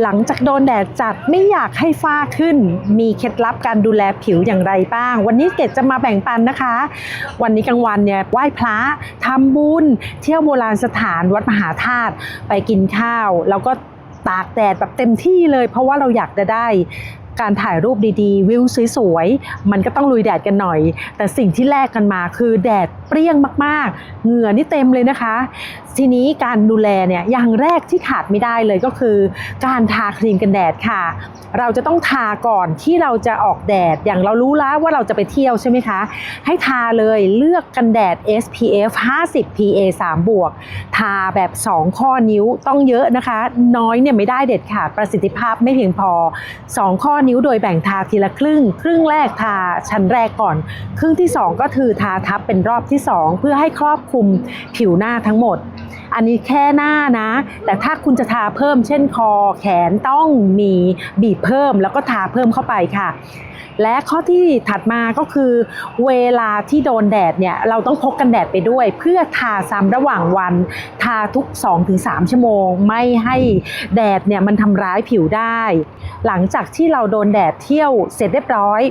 หลังจากโดนแดดจัดไม่อยากให้ฝ้าขึ้น มีเคล็ดลับการดูแลผิวอย่างไรบ้าง วันนี้เกดจะมาแบ่งปันนะคะ วันนี้กลางวันเนี่ยไหว้พระทำบุญ เที่ยวโบราณสถานวัดมหาธาตุไปกินข้าว แล้วก็ตากแดดแบบเต็มที่เลย เพราะว่าเราอยากจะได้การถ่ายรูปดีๆ วิวสวยๆ มันก็ต้องลุยแดดกันหน่อย แต่สิ่งที่แลกกันมาคือแดดเปรี้ยงมากๆ เหงื่อนี่เต็มเลยนะคะ ทีนี้การดูแลเนี่ยอย่างแรกที่ขาดไม่ได้เลยก็คือการทาครีมกันแดดค่ะ เราจะต้องทาก่อนที่เราจะออกแดดอย่างเรารู้แล้วว่าเราจะไปเที่ยวใช่ไหมคะ ให้ทาเลยเลือกกันแดด SPF 50 PA 3 บวก ทาแบบ 2 ข้อนิ้วต้องเยอะนะคะ น้อยเนี่ยไม่ได้เด็ดขาดประสิทธิภาพไม่เพียงพอ 2 ข้อนิ้วโดยแบ่งทาทีละครึ่ง ครึ่งแรกทาชั้นแรกก่อน ครึ่งที่ 2 ก็คือทาทับเป็นรอบที่ 2 เพื่อให้ครอบคลุมผิวหน้าทั้งหมด อันนี้แค่หน้านะ แต่ถ้าคุณจะทาเพิ่มเช่นคอแขนต้องมีบีบเพิ่มแล้วก็ทาเพิ่มเข้าไปค่ะ และข้อที่ถัดมาก็คือ เวลาที่โดนแดดเนี่ยเราต้องพกกันแดดไปด้วย เพื่อทาซ้ำระหว่างวัน ทาทุก 2-3 ชั่วโมง ไม่ให้แดดเนี่ยมันทำร้ายผิวได้ หลังจากที่เราโดนแดดเที่ยวเสร็จเรียบร้อย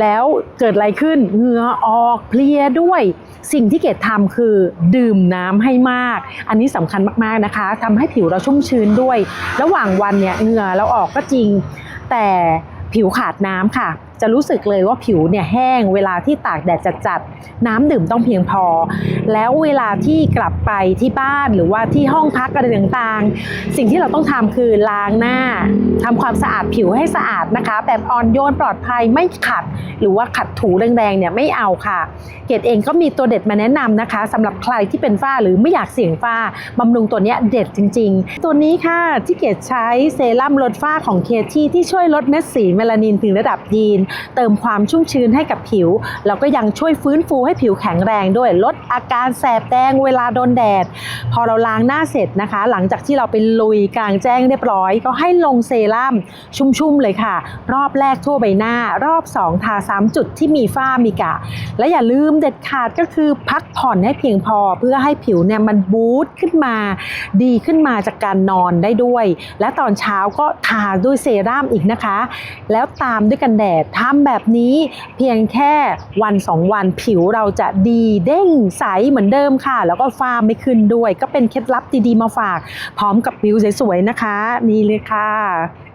แล้วเกิดอะไรขึ้นเหงื่อออกเพลียด้วยสิ่งที่เกดทำคือดื่มน้ำให้มาก อันนี้สำคัญมากๆนะคะทำให้ผิวเราชุ่มชื้นด้วย ระหว่างวันเนี่ยเหงื่อเราออกก็จริง แต่ผิวขาดน้ำค่ะ จะรู้สึกเลยว่าผิวเนี่ยแห้งเวลาที่ตากแดดจัดๆน้ำดื่มต้องเพียงพอ แล้วเวลาที่กลับไปที่บ้านหรือว่าที่ห้องพักอะไรต่างๆ สิ่งที่เราต้องทำคือล้างหน้าทำความสะอาดผิวให้สะอาดนะคะ แบบอ่อนโยนปลอดภัยไม่ขัด หรือว่าขัดถูแรงๆเนี่ยไม่เอาค่ะ เกดเองก็มีตัวเด็ดมาแนะนำนะคะสำหรับใครที่เป็นฝ้าหรือไม่อยากเสี่ยงฝ้าบำรุงตัวเนี้ยเด็ดจริง ๆ ตัวนี้ค่ะที่เกดใช้เซรั่มลดฝ้าของเคที่ที่ช่วยลดเม็ดสีเมลานินถึงระดับยีนเติมความชุ่มชื้นให้กับผิว แล้วก็ยังช่วยฟื้นฟูให้ผิวแข็งแรงด้วยลดอาการแสบแดงเวลาโดนแดด พอเราล้างหน้าเสร็จนะคะ หลังจากที่เราไปลุยกลางแจ้งเรียบร้อย ก็ให้ลงเซรั่มชุ่มๆเลยค่ะ รอบแรกทั่วใบหน้ารอบ 2 ทาซ้ำจุดที่มีฝ้ามีกะ และอย่าลืมเด็ดขาดก็คือพักผ่อนให้เพียงพอเพื่อให้ผิวเนี่ยมันบูสต์ขึ้นมา ดีขึ้นมาจากการนอนได้ด้วย และตอนเช้าก็ทาด้วยเซรั่มอีกนะคะ แล้วตามด้วยกันแดดทำแบบนี้เพียงแค่วันสองวันผิวเราจะดีเด้งใสเหมือนเดิมค่ะ แล้วก็ฟ้าไม่ขึ้นด้วย ก็เป็นเคล็ดลับดีๆมาฝาก พร้อมกับผิวสวยๆนะคะ นี่เลยค่ะ